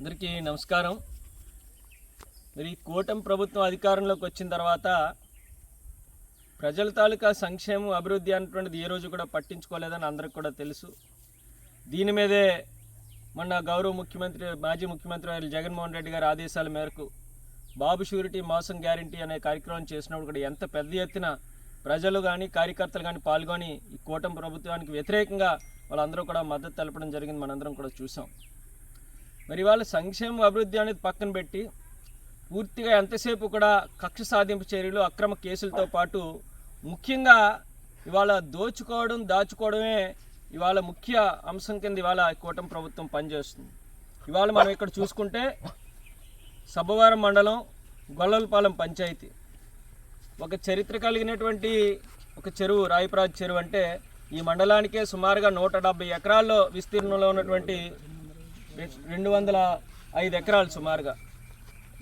అందరికీ నమస్కారం. మరి కూటమి ప్రభుత్వం అధికారంలోకి వచ్చిన తర్వాత ప్రజల తాలూకా సంక్షేమం అభివృద్ధి అనేటువంటిది ఏ రోజు కూడా పట్టించుకోలేదని అందరికి కూడా తెలుసు. దీని మీదే మొన్న గౌరవ ముఖ్యమంత్రి మాజీ ముఖ్యమంత్రి వారి జగన్మోహన్ రెడ్డి గారి ఆదేశాల మేరకు బాబు షూరిటీ మోసం గ్యారంటీ అనే కార్యక్రమం చేసినప్పుడు కూడా ఎంత పెద్ద ఎత్తున ప్రజలు కానీ కార్యకర్తలు కానీ పాల్గొని ఈ కూటమి ప్రభుత్వానికి వ్యతిరేకంగా వాళ్ళందరూ కూడా మద్దతు తెలపడం జరిగింది మనందరం కూడా చూసాం. మరి వాళ్ళు సంక్షేమ అభివృద్ధి అనేది పక్కన పెట్టి పూర్తిగా ఎంతసేపు కూడా కక్ష సాధింపు చర్యలు అక్రమ కేసులతో పాటు ముఖ్యంగా ఇవాళ దోచుకోవడం దాచుకోవడమే ఇవాళ ముఖ్య అంశం కింద ఇవాళ కూటమి ప్రభుత్వం పనిచేస్తుంది. ఇవాళ మనం ఇక్కడ చూసుకుంటే సబ్బవరం మండలం గొల్లలపాలెం పంచాయతీ. ఒక చరిత్ర కలిగినటువంటి ఒక చెరువు రాయప్రాజ్ చెరువు అంటే ఈ మండలానికే సుమారుగా నూట డెబ్బై ఎకరాల్లో విస్తీర్ణంలో ఉన్నటువంటి రెండు వందల ఐదు ఎకరాలు సుమారుగా.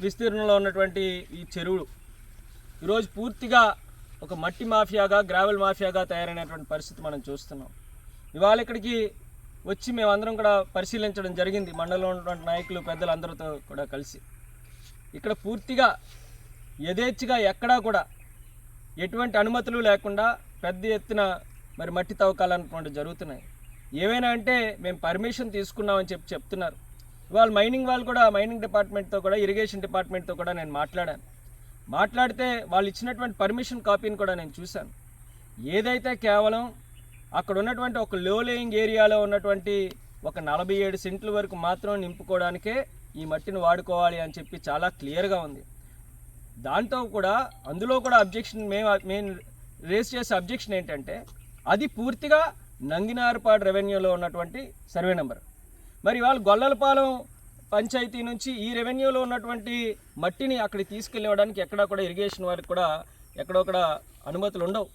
విస్తీర్ణంలో ఉన్నటువంటి ఈ చెరువులు. ఈరోజు పూర్తిగా ఒక మట్టి మాఫియాగా గ్రావెల్ మాఫియాగా తయారైనటువంటి పరిస్థితి మనం చూస్తున్నాం. ఇవాళ ఇక్కడికి వచ్చి మేమందరం కూడా పరిశీలించడం జరిగింది. మండలంలో ఉన్నటువంటి నాయకులు పెద్దలు అందరితో కూడా కలిసి. ఇక్కడ పూర్తిగా యథేచ్ఛగా ఎక్కడా కూడా ఎటువంటి అనుమతులు లేకుండా పెద్ద ఎత్తున మరి మట్టి తవ్వకాలన్నటువంటి జరుగుతున్నాయి. ఏవైనా అంటే మేము పర్మిషన్ తీసుకున్నామని చెప్పి చెప్తున్నారు. ఇవాళ మైనింగ్ వాళ్ళు కూడా మైనింగ్ డిపార్ట్మెంట్తో కూడా ఇరిగేషన్ డిపార్ట్మెంట్తో కూడా నేను మాట్లాడాను. మాట్లాడితే వాళ్ళు ఇచ్చినటువంటి పర్మిషన్ కాపీని కూడా నేను చూశాను. ఏదైతే కేవలం అక్కడ ఉన్నటువంటి ఒక లో లేయింగ్ ఏరియాలో ఉన్నటువంటి ఒక నలభై ఏడు సెంట్ల వరకు మాత్రం నింపుకోవడానికే ఈ మట్టిని వాడుకోవాలి అని చెప్పి చాలా క్లియర్గా ఉంది. దాంతో కూడా అందులో కూడా అబ్జెక్షన్ మేము మేము రేస్ చేసే అబ్జెక్షన్ ఏంటంటే అది పూర్తిగా నంగినారుపాడు రెవెన్యూలో ఉన్నటువంటి సర్వే నెంబర్. మరి వాళ్ళు గొల్లలపాలెం పంచాయతీ నుంచి ఈ రెవెన్యూలో ఉన్నటువంటి మట్టిని అక్కడికి తీసుకెళ్ళడానికి ఎక్కడా కూడా ఇరిగేషన్ వారికి కూడా ఎక్కడొక్కడ అనుమతులు ఉండవు.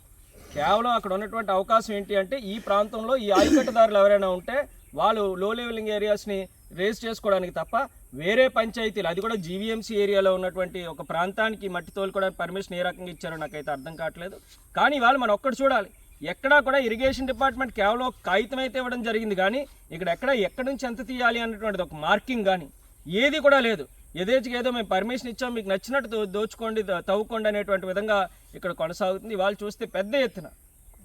కేవలం అక్కడ ఉన్నటువంటి అవకాశం ఏంటి అంటే ఈ ప్రాంతంలో ఈ ఆయకట్టుదారులు ఎవరైనా ఉంటే వాళ్ళు లో లెవెలింగ్ ఏరియాస్ని రేస్ చేసుకోవడానికి తప్ప వేరే పంచాయతీలు అది కూడా జీవీఎంసీ ఏరియాలో ఉన్నటువంటి ఒక ప్రాంతానికి మట్టి తోలుకోవడానికి పర్మిషన్ ఏ రకంగా ఇచ్చారో నాకైతే అర్థం కావట్లేదు. కానీ వాళ్ళు మనం ఒక్కటి చూడాలి. ఎక్కడా కూడా ఇరిగేషన్ డిపార్ట్మెంట్ కేవలం కాగితం అయితే ఇవ్వడం జరిగింది కానీ ఇక్కడ ఎక్కడ ఎక్కడి నుంచి ఎంత తీయాలి అన్నటువంటిది ఒక మార్కింగ్ కానీ ఏది కూడా లేదు. యథేచ్ఛగా ఏదో మేము పర్మిషన్ ఇచ్చాం మీకు నచ్చినట్టు దోచుకోండి తవ్వుకోండి అనేటువంటి విధంగా ఇక్కడ కొనసాగుతుంది. ఇవాళ చూస్తే పెద్ద ఎత్తున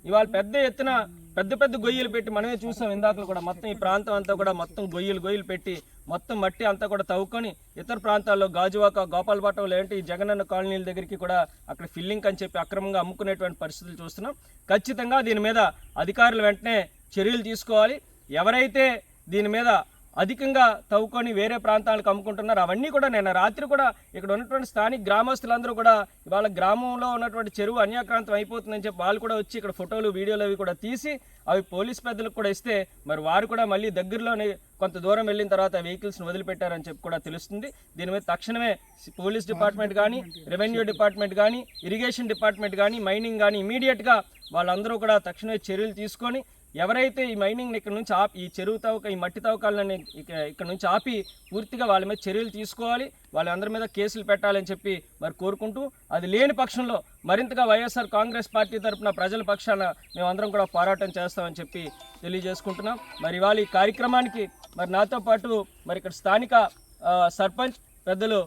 ఇవాళ పెద్ద ఎత్తున పెద్ద పెద్ద గొయ్యలు పెట్టి మనమే చూసాం ఇందాకలు కూడా. మొత్తం ఈ ప్రాంతం అంతా కూడా మొత్తం గొయ్యలు గొయ్యలు పెట్టి మొత్తం మట్టి అంతా కూడా తవ్వుకొని ఇతర ప్రాంతాల్లో గాజువాక గోపాలపట్నం లాంటి ఈ జగనన్న కాలనీల దగ్గరికి కూడా అక్కడ ఫిల్లింగ్ అని చెప్పి అక్రమంగా అమ్ముకునేటువంటి పరిస్థితులు చూస్తున్నాం. ఖచ్చితంగా దీని మీద అధికారులు వెంటనే చర్యలు తీసుకోవాలి. ఎవరైతే దీని మీద అధికంగా తవ్వుకొని వేరే ప్రాంతాలకు అమ్ముకుంటున్నారు. అవన్నీ కూడా నేను రాత్రి కూడా ఇక్కడ ఉన్నటువంటి స్థానిక గ్రామస్తులందరూ కూడా ఇవాళ గ్రామంలో ఉన్నటువంటి చెరువు అన్యాక్రాంతం అయిపోతుందని చెప్పి వాళ్ళు కూడా వచ్చి ఇక్కడ ఫోటోలు వీడియోలు అవి కూడా తీసి అవి పోలీస్ పెద్దలకు కూడా ఇస్తే మరి వారు కూడా మళ్ళీ దగ్గరలోనే కొంత దూరం వెళ్ళిన తర్వాత వెహికల్స్ని వదిలిపెట్టారని చెప్పి కూడా తెలుస్తుంది. దీని మీద తక్షణమే పోలీస్ డిపార్ట్మెంట్ కానీ రెవెన్యూ డిపార్ట్మెంట్ కానీ ఇరిగేషన్ డిపార్ట్మెంట్ కానీ మైనింగ్ కానీ ఇమీడియట్గా వాళ్ళందరూ కూడా తక్షణమే చర్యలు తీసుకొని ఎవరైతే ఈ మైనింగ్ ఇక్కడ నుంచి ఆపి ఈ చెరువు తవ్వక ఈ మట్టి తవ్వకాలని ఇక- ఇక్కడ నుంచి ఆపి పూర్తిగా వాళ్ళ మీద చర్యలు తీసుకోవాలి. వాళ్ళందరి మీద కేసులు పెట్టాలని చెప్పి మరి కోరుకుంటూ అది లేని పక్షంలో మరింతగా వైఎస్ఆర్ కాంగ్రెస్ పార్టీ తరఫున ప్రజల పక్షాన మేమందరం కూడా పోరాటం చేస్తామని చెప్పి తెలియజేసుకుంటున్నాం. మరి ఇవాళ ఈ కార్యక్రమానికి మరి నాతో పాటు మరి ఇక్కడ స్థానిక సర్పంచ్ పెద్దలు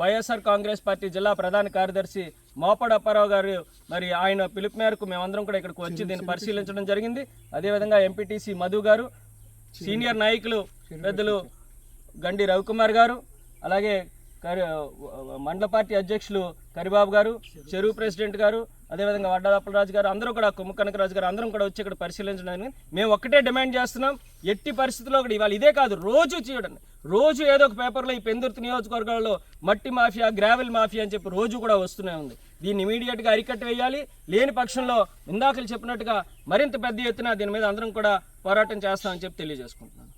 వైఎస్ఆర్ కాంగ్రెస్ పార్టీ జిల్లా ప్రధాన కార్యదర్శి మోపడ అప్పారావు గారు మరి ఆయన పిలుపు మేరకు మేమందరం కూడా ఇక్కడికి వచ్చి దీన్ని పరిశీలించడం జరిగింది. అదేవిధంగా ఎంపీటీసీ మధు గారు సీనియర్ నాయకులు పెద్దలు గండి రవికుమార్ గారు అలాగే కరి మండల పార్టీ అధ్యక్షులు కరిబాబు గారు చెరువు ప్రెసిడెంట్ గారు అదేవిధంగా వడ్డాదప్పలరాజు గారు అందరూ కూడా కుమ్మకనకరాజు గారు అందరం కూడా వచ్చి ఇక్కడ పరిశీలించడం జరిగింది. మేము ఒక్కటే డిమాండ్ చేస్తున్నాం. ఎట్టి పరిస్థితుల్లో కూడా ఇవాళ ఇదే కాదు రోజు చూడండి. రోజు ఏదో ఒక పేపర్లో ఈ పెందుర్తి నియోజకవర్గాల్లో మట్టి మాఫియా గ్రావెల్ మాఫియా అని చెప్పి రోజు కూడా వస్తూనే ఉంది. దీన్ని ఇమీడియట్గా అరికట్టి వేయాలి. లేని పక్షంలో ఇందాకలు చెప్పినట్టుగా మరింత పెద్ద ఎత్తున దీని మీద అందరం కూడా పోరాటం చేస్తామని చెప్పి తెలియజేసుకుంటున్నాను.